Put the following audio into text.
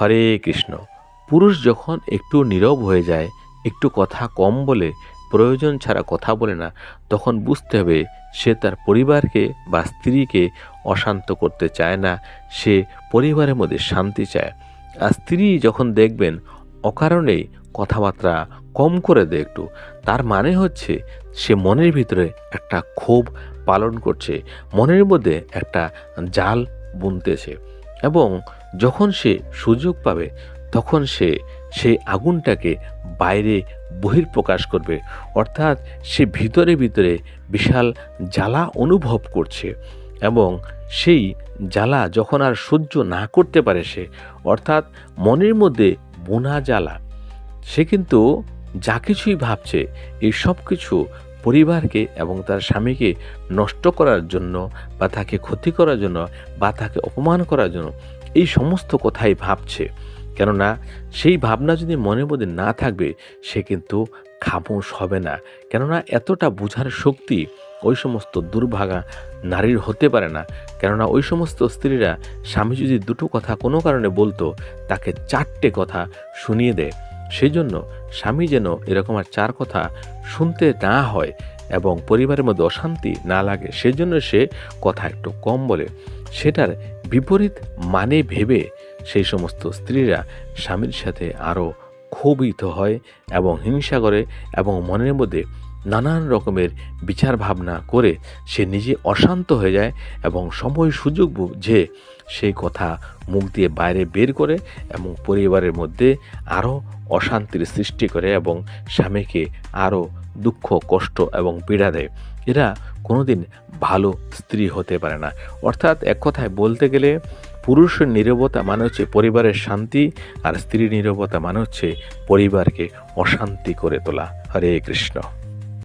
হরে কৃষ্ণ। পুরুষ যখন একটু নীরব হয়ে যায়, একটু কথা কম বলে, প্রয়োজন ছাড়া কথা বলে না, তখন বুঝতে হবে সে তার পরিবারকে বা স্ত্রীকে অশান্ত করতে চায় না, সে পরিবারের মধ্যে শান্তি চায়। আর স্ত্রী যখন দেখবেন অকারণেই কথাবার্তা কম করে দেয় একটু, তার মানে হচ্ছে সে মনের ভিতরে একটা ক্ষোভ পালন করছে, মনের মধ্যে একটা জাল বুনতেছে। এবং যখন সে সুযোগ পাবে, তখন সে সেই আগুনটাকে বাইরে বহির্প্রকাশ করবে। অর্থাৎ সে ভিতরে ভিতরে বিশাল জ্বালা অনুভব করছে এবং সেই জ্বালা যখন আর সহ্য না করতে পারে সে, অর্থাৎ মনের মধ্যে বোনা জ্বালা, সে কিন্তু যা কিছুই ভাবছে, এই সব কিছু পরিবারকে এবং তার স্বামীকে নষ্ট করার জন্য বা তাকে ক্ষতি করার জন্য বা তাকে অপমান করার জন্য এই সমস্ত কথাই ভাবছে। কেননা সেই ভাবনা যদি মনের মধ্যে না থাকবে, সে কিন্তু খামোশ হবে না। কেননা এতটা বোঝার শক্তি ওই সমস্ত দুর্ভাগা নারীর হতে পারে না। কেননা ওই সমস্ত স্ত্রীরা স্বামী যদি দুটো কথা কোনো কারণে বলতো, তাকে চারটে কথা শুনিয়ে দেয়। সেই জন্য স্বামী যেন এরকম আর চার কথা শুনতে না হয় এবং পরিবারের মধ্যে অশান্তি না লাগে, সেজন্য সে কথা একটু কম বলে। সেটার বিপরীত মানে ভেবে সেই সমস্ত স্ত্রীরা স্বামীর সাথে আরও ক্ষোভিত হয় এবং হিংসা করে এবং মনের মধ্যে নানান রকমের বিচার ভাবনা করে সে নিজে অশান্ত হয়ে যায় এবং সময় সুযোগ বুঝে সেই কথা মুখ দিয়ে বাইরে বের করে এবং পরিবারের মধ্যে আরও অশান্তির সৃষ্টি করে এবং স্বামীকে আরও দুঃখ, কষ্ট এবং পীড়া দেয়। এরা কোনোদিন ভালো স্ত্রী হতে পারে না। অর্থাৎ এক কথায় বলতে গেলে, পুরুষের নীরবতা মানে হচ্ছে পরিবারের শান্তি আর স্ত্রীর নীরবতা মানে হচ্ছে পরিবারকে অশান্তি করে তোলা। হরে কৃষ্ণ।